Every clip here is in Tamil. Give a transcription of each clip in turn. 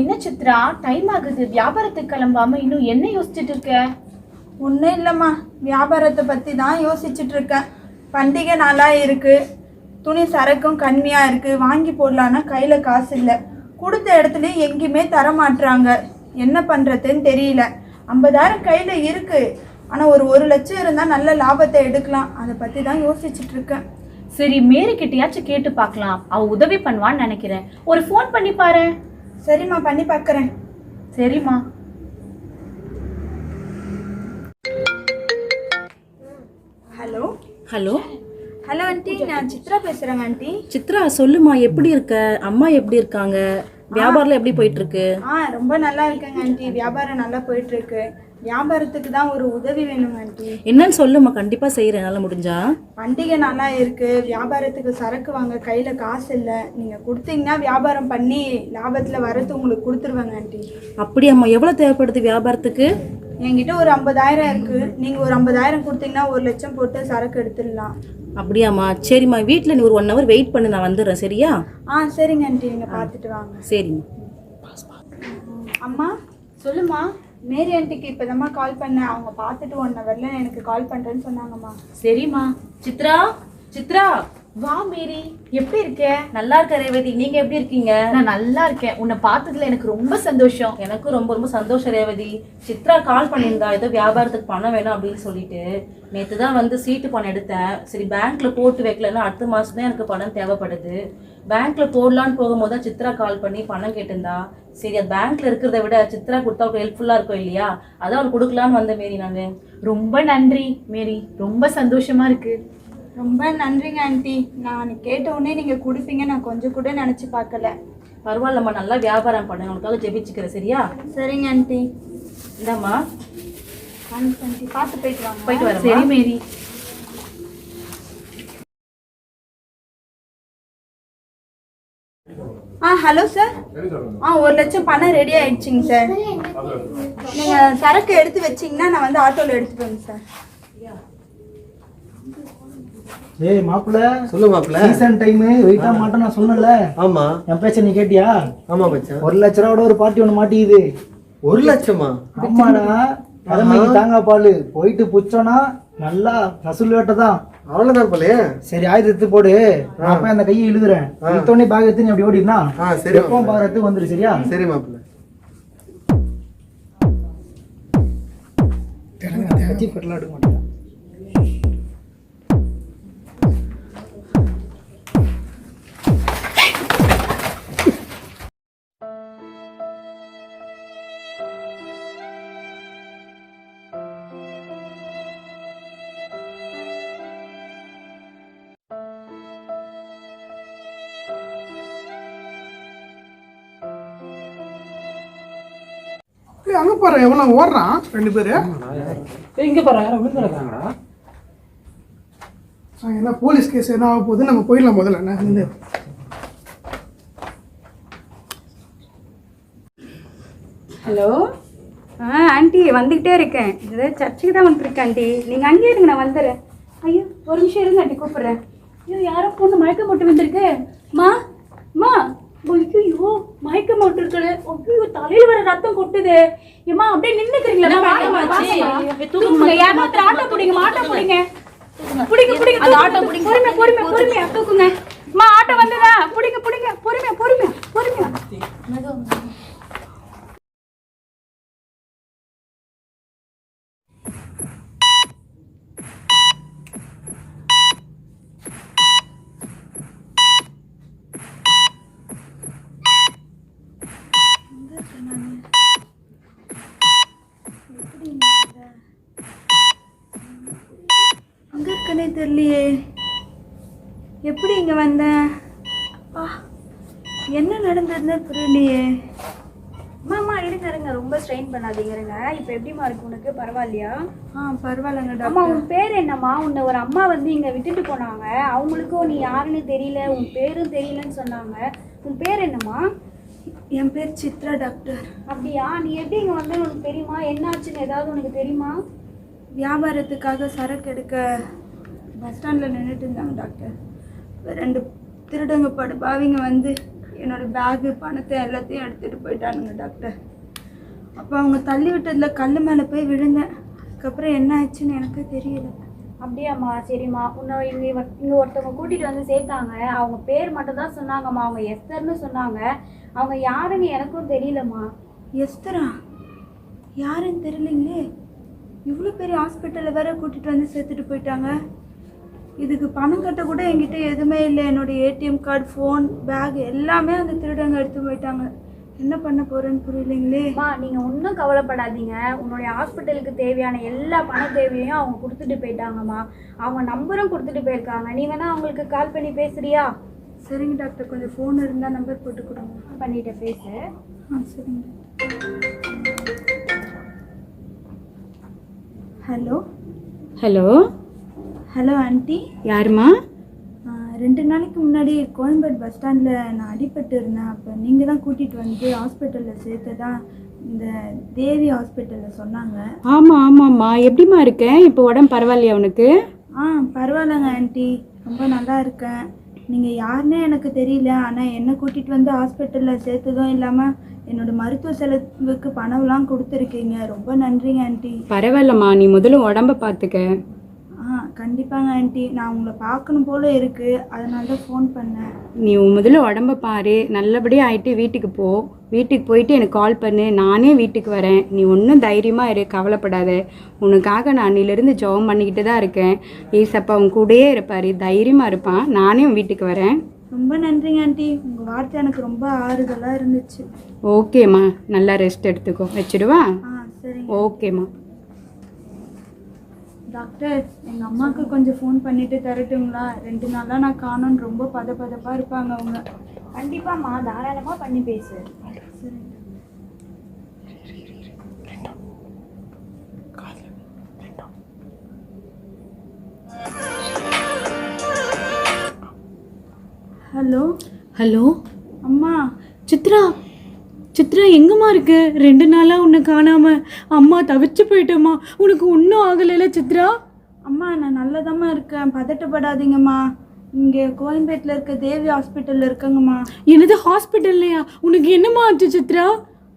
என்ன சித்ரா? டைம் ஆகுது. வியாபாரத்துக்கு கிளம்பாம இன்னும் என்ன யோசிச்சுட்டு இருக்க? ஒன்றும் இல்லைம்மா. வியாபாரத்தை பற்றி தான் யோசிச்சுட்டு இருக்கேன் பண்டிகை நாளாக இருக்குது துணி சரக்கும் கம்மியாக இருக்குது வாங்கி போடலான்னா கையில் காசு இல்லை. கொடுத்த இடத்துலையும் எங்கேயுமே தர மாட்றாங்க. என்ன பண்ணுறதுன்னு தெரியல. ஐம்பதாயிரம் கையில் இருக்குது ஆனால் ஒரு ஒரு லட்சம் இருந்தால் நல்ல லாபத்தை எடுக்கலாம். அதை பற்றி தான் யோசிச்சுட்டு இருக்கேன் சரி மேரி கிட்டயாச்சும் கேட்டு பார்க்கலாம். அவ உதவி பண்ணுவான்னு நினைக்கிறேன். ஒரு ஃபோன் பண்ணி பாரு. சரிம்மா பண்ணி பார்க்குறேன் சரிம்மா. ஹலோ. ஹலோ. Hello aunty. நான் சித்ரா பேசுகிறேங்க ஆண்டி. சித்ரா சொல்லுமா எப்படி இருக்க? அம்மா எப்படி இருக்காங்க? வியாபாரம் எப்படி போயிட்டு இருக்கு ஆ ரொம்ப நல்லா இருக்கேங்க ஆண்டி. வியாபாரம் நல்லா போயிட்டு இருக்கு வியாபாரத்துக்கு தான் ஒரு உதவி வேணுங்க ஆண்டி. என்னன்னு சொல்லுமா கண்டிப்பா செய்யறேன் என்னால முடிஞ்சா. பண்டிகை நல்லா இருக்கு. வியாபாரத்துக்கு சரக்கு வாங்க கையில காசு இல்லை. நீங்க கொடுத்தீங்கன்னா வியாபாரம் பண்ணி லாபத்துல வரது உங்களுக்கு கொடுத்துருவேங்க ஆண்டி. அப்படியாம்மா எவ்வளவு தேவைப்படுது வியாபாரத்துக்கு? என்கிட்ட ஒரு ஐம்பதாயிரம் இருக்கு. நீங்க ஒரு ஐம்பதாயிரம் கொடுத்தீங்கன்னா ஒரு லட்சம் போட்டு சரக்கு எடுத்துடலாம். அப்படியாம்மா. சரிம்மா வீட்டில் நீ ஒரு ஒன் ஹவர் வெயிட் பண்ணு நான் வந்துடுறேன் சரியா? ஆ சரிங்க ஆண்டி நீங்க பார்த்துட்டு வாங்க. சரிம்மா. அம்மா சொல்லுமா மேரி ஆண்டிக்கு இப்போதாம்மா கால் பண்ணேன். அவங்க பார்த்துட்டு ஒன் ஹவர்ல எனக்கு கால் பண்றேன்னு சொன்னாங்கம்மா. சரிம்மா. சித்ரா சித்ரா. வா மேரி எப்படி இருக்க? நல்லா இருக்க ரேவதி. நீங்க எப்படி இருக்கீங்க? நான் நல்லா இருக்கேன். உன்னை பார்த்ததுல எனக்கு ரொம்ப சந்தோஷம். எனக்கும் ரொம்ப ரொம்ப சந்தோஷம் ரேவதி. சித்ரா கால் பண்ணியிருந்தா ஏதோ வியாபாரத்துக்கு பணம் வேணும் அப்படின்னு சொல்லிட்டு. நேற்று தான் வந்து சீட்டு பணம் எடுத்தேன். சரி பேங்க்ல போட்டு வைக்கலன்னா அடுத்த மாசம் தான் எனக்கு பணம் தேவைப்படுது. பேங்க்ல போடலான்னு போகும்போது தான் சித்ரா கால் பண்ணி பணம் கேட்டிருந்தா. சரி அது பேங்க்ல இருக்கிறத விட சித்ரா கொடுத்தா அவளுக்கு ஹெல்ப்ஃபுல்லா இருக்கும் இல்லையா? அதான் அவளுக்கு கொடுக்கலான்னு வந்த மாரி நான். ரொம்ப நன்றி மேரி. ரொம்ப சந்தோஷமா இருக்கு. ரொம்ப நன்றிங்க ஆண்டி. நான் கேட்ட உடனே நீங்க கொடுப்பீங்க. நான் கொஞ்சம் கூட நினைச்சு பார்க்கல. பரவாயில்லம்மா நல்லா வியாபாரம் பண்ணு. உனக்காக ஜெபிச்சுக்கிறேன் சரியா? சரிங்க ஆண்டி. இந்தாம்மா. Thanks aunty. பார்த்து போயிட்டு வாங்க. போயிட்டு வரேன் சரி மேரி. ஆ ஹலோ சார். ஆ ஒரு லட்சம் பணம் ரெடி ஆயிடுச்சுங்க சார். நீங்க சரக்கு எடுத்து வச்சீங்கன்னா நான் வந்து ஆட்டோல எடுத்துப்பேங்க சார். ஏய் மாப்பிள்ள சொல்லு மாப்பிள்ள சீசன் டைம் வெயிட்டா மாட்டேன் நான் சொன்னல ஆமா என் பேச்ச நீ கேட்டியா ஆமா மச்சான் ஒரு லட்ச ரூபாவோட ஒரு பார்ட்டி ஒன்று மாட்டிக்குது ஒரு லட்சமா ஆமாடா தலைமைக்கு தாங்க பாலு போயிட்டு புச்சோன்னா நல்லா வசூல் வேட்டை தான் அவ்வளவுதான் போலயே சரி ஆயுத எடுத்து போடு நான் போய் அந்த கையை இழுதுறேன் இழுத்தோடனே பேக் எடுத்து நீ அப்படி ஓடினா சரி எப்பவும் பாக்குறதுக்கு வந்துரு சரியா சரி மாப்பிள்ள தேச்சி பெட்டலாம் அங்க பாரு எவனா ஓடுறான் ரெண்டு பேரு. இங்க பாரு யாரும் விழுந்துருக்காங்கடா என்ன போலீஸ் கேஸ் என்ன ஆக போகுது நம்ம போயிடலாம் முதல்ல. என்ன இருந்து ஹலோ? ஆ ஆண்டி வந்துக்கிட்டே இருக்கேன். இது சர்ச்சுக்கு தான் வந்துருக்கேன் ஆண்டி. நீங்கள் அங்கேயே இருங்க நான் வந்துடுறேன். ஐயோ ஒரு நிமிஷம் இருங்க ஆண்டி கூப்பிட்றேன். ஐயோ யாரோ பொண்ணு மயக்கம் போட்டு வந்திருக்கு மா மா. ஐயோ மயக்கம் போட்டு இருக்குது ஐயோ தலையில வர ரத்தம் கொட்டுது. ஏமா அப்படியே நின்னுக்கிறீங்களா? தூக்குங்க. யாரோ ஒருத்தர் ஆட்டோ பிடிங்க ஆட்டோ பிடிங்க. பிடிங்க பிடிங்க ஆட்டோ பிடிங்க பொறுமை பொறுமை பொறுமையா தூக்குங்க. அம்மா ஆட்டோ வந்ததா? பிடிங்க பிடிங்க பொறுமையா பொறுமையா பொறுமையா இருக்கனே தெரியலையே. எப்படி இங்க வந்தேன் அப்பா என்ன நடந்ததுன்னு புரியலையே. அம்மா இருங்க இருங்க. ரொம்ப ஸ்ட்ரெயின் பண்ணாதீங்க இருங்க. இப்போ எப்படிம்மா இருக்கு உனக்கு? பரவாயில்லையா? ஆ பரவாயில்லைங்க அம்மா டாக்டர் உன் பேர் என்னம்மா? உன்னை ஒரு அம்மா வந்து இங்கே விட்டுட்டு போனாங்க. அவங்களுக்கும் நீ யாருன்னு தெரியல உன் பேரும் தெரியலன்னு சொன்னாங்க. உன் பேர் என்னம்மா? என் பேர் சித்ரா டாக்டர் அப்படியா? நீ எப்படி இங்கே வந்து உனக்கு தெரியுமா? என்னாச்சுன்னு ஏதாவது உனக்கு தெரியுமா? வியாபாரத்துக்காக சரக்கு எடுக்க பஸ் ஸ்டாண்டில் நின்றுட்டு இருந்தாங்க டாக்டர். ரெண்டு திருடங்க படு பாவிங்க வந்து என்னோட பேகு பணத்தை எல்லாத்தையும் எடுத்துகிட்டு போயிட்டானுங்க டாக்டர். அப்போ அவங்க தள்ளி விட்டதில் கல் மேலே போய் விழுந்தேன். அதுக்கப்புறம் என்ன ஆச்சுன்னு எனக்கு தெரியல. அப்படியாம்மா சரிம்மா. உன்னை இங்கே இங்கே ஒருத்தவங்க கூட்டிகிட்டு வந்து சேர்த்தாங்க. அவங்க பேர் மட்டும் தான் சொன்னாங்கம்மா. அவங்க எஸ்தர்னு சொன்னாங்க. அவங்க யாருன்னு எனக்கும் தெரியலம்மா. எஸ்தரா? யாருன்னு தெரியலைங்களே. இவ்வளோ பெரிய ஹாஸ்பிட்டலில் வேற கூட்டிகிட்டு வந்து சேர்த்துட்டு போயிட்டாங்க. இதுக்கு பணம் கட்ட கூட என்கிட்ட எதுவுமே இல்லை. என்னோட ஏடிஎம் கார்டு ஃபோன் பேக் எல்லாமே அந்த திருடங்க எடுத்து போயிட்டாங்க. என்ன பண்ண போகிறேன்னு புரியலைங்களே. அம்மா நீங்கள் ஒன்றும் கவலைப்படாதீங்க. உன்னுடைய ஹாஸ்பிட்டலுக்கு தேவையான எல்லா பண தேவையையும் அவங்க கொடுத்துட்டு போயிட்டாங்கம்மா. அவங்க நம்பரும் கொடுத்துட்டு போயிருக்காங்க. நீ வேணா அவங்களுக்கு கால் பண்ணி பேசுறியா? சரிங்க டாக்டர். கொஞ்சம் ஃபோன் இருந்தால் நம்பர் போட்டு கொடுங்க. பண்ணிட்டு பேசு. ஆ சரிங்க ஹலோ? ஹலோ? ஹலோ ஆண்டி யாருமா ரெண்டு நாளைக்கு முன்னாடி கோயம்பேடு பஸ் ஸ்டாண்டில் நான் அடிபட்டு இருந்தேன். அப்போ நீங்கள் தான் கூட்டிகிட்டு வந்து ஹாஸ்பிட்டலில் சேர்த்ததா இந்த தேவி ஹாஸ்பிட்டலில் சொன்னாங்க. ஆமாம் ஆமாம்மா. எப்படிம்மா இருக்கேன் இப்போ உடம்பு பரவாயில்லையா உனக்கு? ஆ பரவாயில்லைங்க ஆண்டி ரொம்ப நல்லா இருக்கேன். நீங்கள் யாருன்னே எனக்கு தெரியல. ஆனால் என்னை கூட்டிகிட்டு வந்து ஹாஸ்பிட்டலில் சேர்த்ததும் இல்லாமல் என்னோட மருத்துவ செலவுக்கு பணம்லாம் கொடுத்துருக்கீங்க. ரொம்ப நன்றிங்க ஆண்டி பரவாயில்லம்மா. நீ முதல்ல உடம்ப பார்த்துக்க கண்டிப்பாங்க ஆண்டி. நான் உங்களை பார்க்கணும் போல இருக்குது அதனால தான் ஃபோன் பண்ணேன். நீ உன் முதல்ல உடம்ப பாரு. நல்லபடியாக ஆயிட்டு வீட்டுக்கு போ. வீட்டுக்கு போயிட்டு எனக்கு கால் பண்ணு. நானே வீட்டுக்கு வரேன். நீ ஒன்றும் தைரியமாக இரு. கவலைப்படாத. உனக்காக நான் அன்னிலிருந்து ஜெபம் பண்ணிக்கிட்டு தான் இருக்கேன். ஏசப்பா உன் கூடயே இருப்பார். தைரியமாக இருப்பான். நானே உன் வீட்டுக்கு வரேன். ரொம்ப நன்றிங்க ஆண்டி. உங்கள் வார்த்தை எனக்கு ரொம்ப ஆறுதலாக இருந்துச்சு. ஓகேம்மா. நல்லா ரெஸ்ட் எடுத்துக்கோ. வச்சிடுவா? ஆ சரிங்க. ஓகேம்மா. டாக்டர் எங்கள் அம்மாவுக்கு கொஞ்சம் ஃபோன் பண்ணிட்டு தரட்டுங்களா? ரெண்டு நாளாக நான் காணோன்னு ரொம்ப பத பதப்பாக இருப்பாங்க அவங்க. கண்டிப்பாம்மா தாராளமாக பண்ணி பேசு. சரி ஹலோ? ஹலோ? அம்மா. சித்ரா? சித்ரா எங்கம்மா இருக்கு? ரெண்டு நாளா உன்னை காணாம அம்மா தவிச்சு போயிட்டேம்மா. உனக்கு ஒன்றும் ஆகலைல சித்ரா? அம்மா நான் நல்லதாம்மா இருக்கேன். பதட்டப்படாதீங்கம்மா. இங்கே கோயம்பேட்டில் இருக்க தேவி ஹாஸ்பிட்டலில் இருக்கேங்கம்மா. என்னது ஹாஸ்பிட்டல்லையா? உனக்கு என்னம்மா ஆச்சு சித்ரா?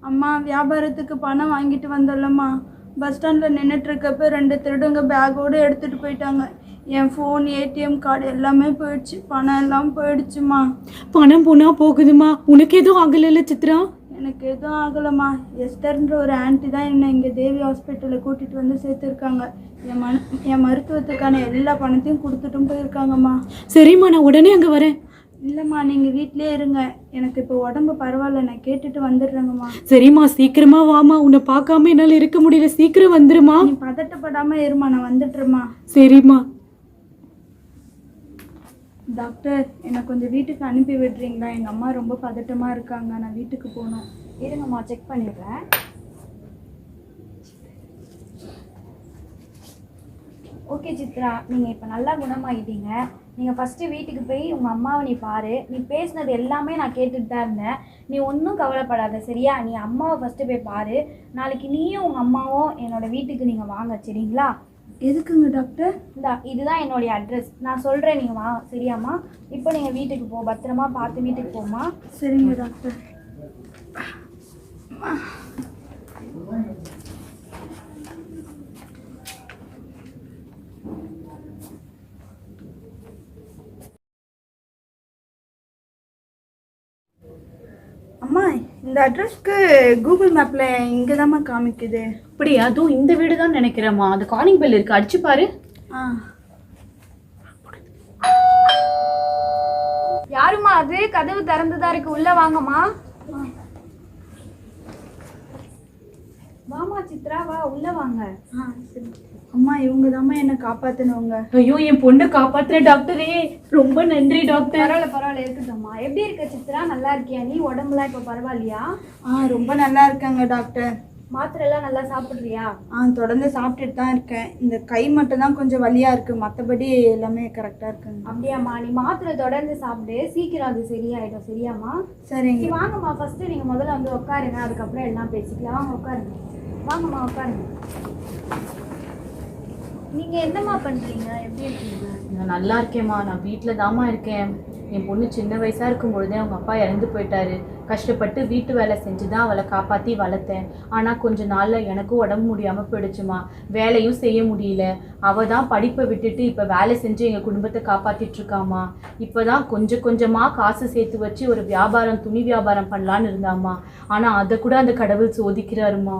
அம்மா வியாபாரத்துக்கு பணம் வாங்கிட்டு வந்தோல்லம்மா. பஸ் ஸ்டாண்டில் நின்றுட்டுருக்கப்ப ரெண்டு திருடுங்க பேக்கோடு எடுத்துகிட்டு போயிட்டாங்க. என் ஃபோன் ஏடிஎம் கார்டு எல்லாமே போயிடுச்சு. பணம் எல்லாம் போயிடுச்சுமா பணம் போனா போகுதுமா உனக்கு எதுவும் ஆகலைல சித்ரா? எனக்கு எதுவும் ஆகலைம்மா. எஸ்தர்ன்ற ஒரு ஆன்ட்டி தான் என்னை இங்கே தேவி ஹாஸ்பிட்டலில் கூட்டிகிட்டு வந்து சேர்த்துருக்காங்க. என் மன என் மருத்துவத்துக்கான எல்லா பணத்தையும் கொடுத்துட்டும் போயிருக்காங்கம்மா. சரிம்மா நான் உடனே அங்கே வரேன். இல்லைம்மா நீங்கள் வீட்டிலே இருங்க. எனக்கு இப்போ உடம்பு பரவாயில்ல. நான் கேட்டுட்டு வந்துடுறேங்கம்மா. சரிம்மா சீக்கிரமா வாமா உன்னை பார்க்காம என்னால் இருக்க முடியல. சீக்கிரம் வந்துருமா நீ பதட்டப்படாமல் இருமா நான் வந்துட்டுறேம்மா சரிம்மா. டாக்டர் என்னை கொஞ்சம் வீட்டுக்கு அனுப்பி விடுறீங்களா? எங்கள் அம்மா ரொம்ப பதட்டமாக இருக்காங்க. நான் வீட்டுக்கு போகணும். இருங்கம்மா செக் பண்ணிடுறேன். ஓகே சித்ரா நீங்கள் இப்போ நல்லா குணமாகிட்டீங்க நீங்கள் ஃபஸ்ட்டு வீட்டுக்கு போய் உங்கள் அம்மாவை நீ பாரு. நீ பேசினது எல்லாமே நான் கேட்டுட்டு தான் இருந்தேன். நீ ஒன்றும் கவலைப்படாத சரியா? நீ அம்மாவை ஃபஸ்ட்டு போய் பாரு. நாளைக்கு நீயும் உங்கள் அம்மாவும் என்னோடய வீட்டுக்கு நீங்கள் வாங்க சரிங்களா? எதுக்குங்க டாக்டர் இந்தா இதுதான் என்னுடைய அட்ரஸ் நான் சொல்கிறேன் நீங்கள் வா சரியாம்மா? இப்போ நீங்கள் வீட்டுக்கு போ பத்திரமா பார்த்து வீட்டுக்கு போம்மா. சரிங்க டாக்டர் அம்மா இந்த அட்ரஸ்க்கு கூகுள் மேப்பில் இங்கே தாம்மா காமிக்குது. அப்படியா? அதுவும் இந்த வீடு தான் நினைக்கிறேம்மா. அது காலிங் பெல் இருக்கு. அடிச்சு பாரு. ஆ. யாரும்மா அது? கதவு திறந்துதா இருக்கு. உள்ள வாங்கம்மா. வாமா சித்ரா வா உள்ள வாங்க. ஆ சரி. அம்மா இவங்க தாம்மா என்னை காப்பாற்றினவங்க ஐயோ என் பொண்ணு காப்பாத்துற டாக்டரே. ரொம்ப நன்றி டாக்டர். பரவாயில்ல பரவாயில்ல இருக்கட்டும்மா. எப்படி இருக்க சித்ரா? நல்லா இருக்கியா நீ? உடம்புலாம் இப்போ பரவாயில்லையா? ஆ ரொம்ப நல்லா இருக்காங்க டாக்டர். மாத்திரை எல்லாம் நல்லா சாப்பிடுறியா? ஆ தொடர்ந்து சாப்பிட்டுட்டு தான் இருக்கேன். இந்த கை மட்டும் தான் கொஞ்சம் வலியாக இருக்குது மற்றபடி எல்லாமே கரெக்டாக இருக்குங்க. அப்படியாம்மா நீ மாத்திரை தொடர்ந்து சாப்பிடு. சீக்கிரம் அது சரியாயிடும். சரியாம்மா? சரிங்க. சரி வாங்கம்மா. ஃபர்ஸ்ட் நீங்க முதல்ல வந்து உட்காருங்க. அதுக்கப்புறம் எல்லாம் பேசிக்கலாம். வாங்க உட்காருங்க. வாங்கம்மா உட்காருங்க. நீங்க என்னம்மா பண்றீங்க? எப்படி இருக்கீங்க? நான் நல்லா இருக்கேம்மா. நான் வீட்டில் தாம்மா இருக்கேன். என் பொண்ணு சின்ன வயசாக இருக்கும் பொழுதே அவங்க அப்பா இறந்து போயிட்டாரு. கஷ்டப்பட்டு வீட்டு வேலை செஞ்சு தான் அவளை காப்பாற்றி வளர்த்தேன். ஆனால் கொஞ்ச நாளில் எனக்கும் உடம்பு முடியாமல் போயிடுச்சுமா வேலையும் செய்ய முடியல. அவள் தான் படிப்பை விட்டுட்டு இப்போ வேலை செஞ்சு எங்கள் குடும்பத்தை காப்பாற்றிட்டுருக்காம்மா இப்போ தான் கொஞ்சம் கொஞ்சமாக காசு சேர்த்து வச்சு ஒரு வியாபாரம் துணி வியாபாரம் பண்ணலான்னு இருந்தாம்மா. ஆனால் அதை கூட அந்த கடவுள் சோதிக்கிறாருமா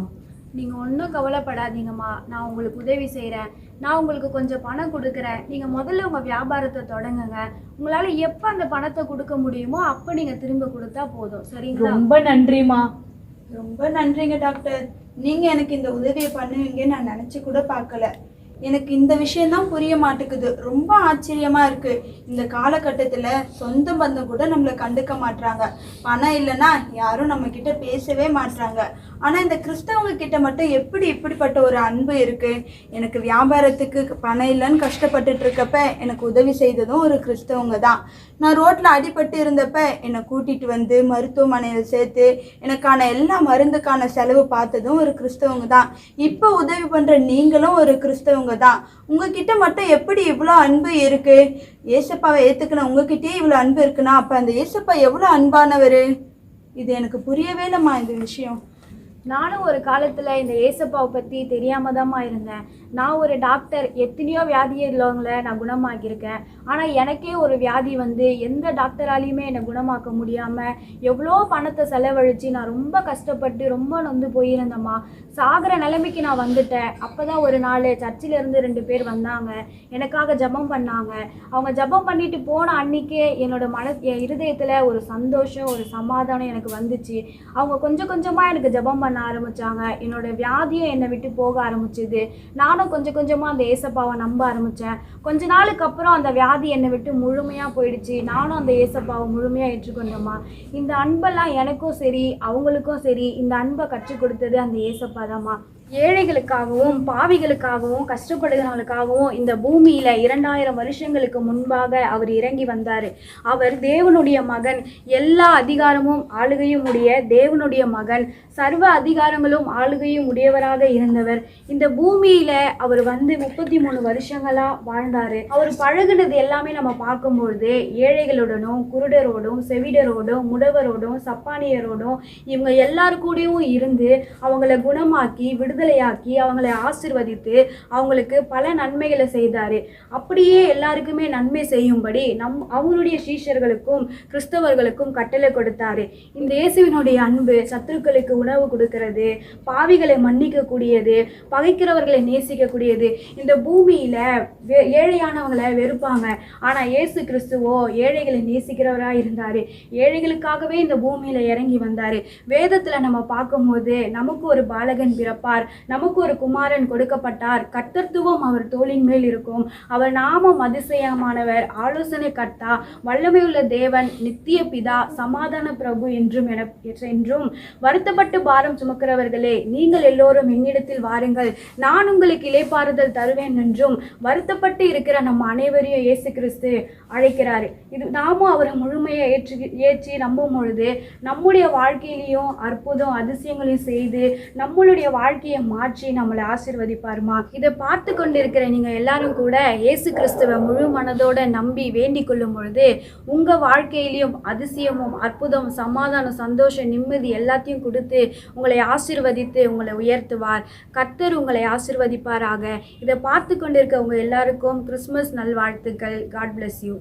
நீங்கள் ஒன்றும் கவலைப்படாதீங்கம்மா. நான் உங்களுக்கு உதவி செய்கிறேன் நான் உங்களுக்கு கொஞ்சம் பணம் கொடுக்குறேன். நீங்கள் முதல்ல உங்கள் வியாபாரத்தை தொடங்குங்க. உங்களால் எப்போ அந்த பணத்தை கொடுக்க முடியுமோ அப்போ நீங்கள் திரும்ப கொடுத்தா போதும். சரிங்களா? ரொம்ப நன்றிம்மா. ரொம்ப நன்றிங்க டாக்டர். நீங்க எனக்கு இந்த உதவியை பண்ணுவீங்கன்னு நான் நினைச்சு கூட பார்க்கல. எனக்கு இந்த விஷயம்தான் புரிய மாட்டேங்குது. ரொம்ப ஆச்சரியமா இருக்கு. இந்த காலகட்டத்துல சொந்த பந்தம் கூட நம்மளை கண்டுக்க மாட்றாங்க. பணம் இல்லைன்னா யாரும் நம்ம கிட்ட பேசவே மாட்றாங்க. ஆனால் இந்த கிறிஸ்தவங்க கிட்ட மட்டும் எப்படி இப்படிப்பட்ட ஒரு அன்பு இருக்குது எனக்கு வியாபாரத்துக்கு பணம் இல்லைன்னு கஷ்டப்பட்டுட்டு இருக்கப்ப எனக்கு உதவி செய்ததும் ஒரு கிறிஸ்தவங்க தான். நான் ரோட்டில் அடிபட்டு இருந்தப்ப என்னை கூட்டிட்டு வந்து மருத்துவமனையில் சேர்த்து எனக்கான எல்லா மருந்துக்கான செலவு பார்த்ததும் ஒரு கிறிஸ்தவங்க தான். இப்போ உதவி பண்ணுற நீங்களும் ஒரு கிறிஸ்தவங்க தான். உங்ககிட்ட மட்டும் எப்படி இவ்வளோ அன்பு இருக்குது ஏசப்பாவை ஏற்றுக்கணும் உங்ககிட்டயே இவ்வளோ அன்பு இருக்குன்னா அப்போ அந்த ஏசப்பா எவ்வளோ அன்பானவர்? இது எனக்கு புரியவே இல்லைம்மா இந்த விஷயம். நானும் ஒரு காலத்தில் இந்த ஏசப்பாவை பற்றி தெரியாமல் தாம்மா இருந்தேன். நான் ஒரு டாக்டர் எத்தனையோ வியாதி உள்ளவங்கள நான் குணமாக்கியிருக்கேன். ஆனால் எனக்கே ஒரு வியாதி வந்து எந்த டாக்டராலையுமே என்னை குணமாக்க முடியாமல் எவ்வளோ பணத்தை செலவழித்து நான் ரொம்ப கஷ்டப்பட்டு ரொம்ப நொந்து போயிருந்தேம்மா. சாகிற நிலைமைக்கு நான் வந்துட்டேன். அப்போ தான் ஒரு நாள் சர்ச்சில் இருந்து ரெண்டு பேர் வந்தாங்க. எனக்காக ஜெபம் பண்ணாங்க. அவங்க ஜெபம் பண்ணிட்டு போன அன்னைக்கே என்னோட மன என் இருதயத்தில் ஒரு சந்தோஷம் ஒரு சமாதானம் எனக்கு வந்துச்சு. அவங்க கொஞ்சம் கொஞ்சமாக எனக்கு ஜெபம் பண்ண பண்ண ஆரம்பித்தாங்க என்னோட வியாதியும் என்னை விட்டு போக ஆரம்பிச்சுது. நானும் கொஞ்சம் கொஞ்சமாக அந்த ஏசப்பாவை நம்ப ஆரம்பித்தேன் கொஞ்ச நாளுக்கு அப்புறம் அந்த வியாதி என்னை விட்டு முழுமையாக போயிடுச்சு. நானும் அந்த ஏசப்பாவை முழுமையாக ஏற்றுக்கொண்டேம்மா. இந்த அன்பெல்லாம் எனக்கும் சரி அவங்களுக்கும் சரி இந்த அன்பை கற்றுக் கொடுத்தது அந்த ஏசப்பா தான்மா ஏழைகளுக்காகவும் பாவிகளுக்காகவும் கஷ்டப்படுகிறவங்களுக்காகவும் இந்த பூமியில இரண்டாயிரம் வருஷங்களுக்கு முன்பாக அவர் இறங்கி வந்தார். அவர் தேவனுடைய மகன். எல்லா அதிகாரமும் ஆளுகையும் உடைய தேவனுடைய மகன். சர்வ அதிகாரங்களும் ஆளுகையும் உடையவராக இருந்தவர். இந்த பூமியில அவர் வந்து முப்பத்தி மூணு வருஷங்களா வாழ்ந்தாரு. அவர் பழகுனது எல்லாமே நம்ம பார்க்கும்பொழுது ஏழைகளுடனும் குருடரோடும் செவிடரோடும் முடவரோடும் சப்பானியரோடும் இவங்க எல்லாரு கூடயும் இருந்து அவங்கள குணமாக்கி விடுதலையாக்கி அவங்களை ஆசிர்வதித்து அவங்களுக்கு பல நன்மைகளை செய்தார். அப்படியே எல்லாருக்குமே நன்மை செய்யும்படி நம் அவங்களுடைய சீஷர்களுக்கும் கிறிஸ்தவர்களுக்கும் கட்டளை கொடுத்தாரு. இந்த இயேசுவினுடைய அன்பு சத்துருக்களுக்கு உணவு கொடுக்கிறது பாவிகளை மன்னிக்கக்கூடியது பகைக்கிறவர்களை நேசிக்கக்கூடியது. இந்த பூமியில் வே- ஏழையானவங்களை வெறுப்பாங்க ஆனால் இயேசு கிறிஸ்துவோ ஏழைகளை நேசிக்கிறவராக இருந்தார். ஏழைகளுக்காகவே இந்த பூமியில் இறங்கி வந்தார். வேதத்தில் நம்ம பார்க்கும்போது நமக்கு ஒரு பாலகன் பிறப்பார். நமக்கு ஒரு குமாரன் கொடுக்கப்பட்டார். கர்த்தத்துவம் அவர் தோளின் மேல் இருக்கும். அவர் நாமம் அதிசயமானவர். ஆலோசனை கர்த்தா வல்லமையுள்ள தேவன் நித்திய பிதா சமாதான பிரபு என்றும் என என்றும் வருத்தப்பட்டு பாரம் சுமக்கிறவர்களே நீங்கள் எல்லோரும் என்னிடத்தில் வாருங்கள். நான் உங்களுக்கு இலைப்பாறுதல் தருவேன் என்றும் வருத்தப்பட்டு இருக்கிற நம்ம அனைவரையும் இயேசு கிறிஸ்து அழைக்கிறாரு. இது நாமும் அவரை முழுமையை ஏற்று ஏற்றி நம்பும் பொழுது நம்முடைய வாழ்க்கையிலையும் அற்புதம் அதிசயங்களையும் செய்து நம்மளுடைய வாழ்க்கையை மாற்றி நம்மளை ஆசிர்வதிப்பாருமா? இதை பார்த்து கொண்டிருக்கிற நீங்க எல்லாரும் கூட இயேசு கிறிஸ்துவை முழு மனதோட நம்பி வேண்டிக் கொள்ளும் பொழுது உங்க வாழ்க்கையிலையும் அதிசயமும் அற்புதம் சமாதானம் சந்தோஷம் நிம்மதி எல்லாத்தையும் கொடுத்து உங்களை ஆசிர்வதித்து உங்களை உயர்த்துவார். கர்த்தர் உங்களை ஆசிர்வதிப்பாராக. இதை பார்த்து கொண்டிருக்க உங்க எல்லாருக்கும் கிறிஸ்மஸ் நல்வாழ்த்துக்கள். God bless you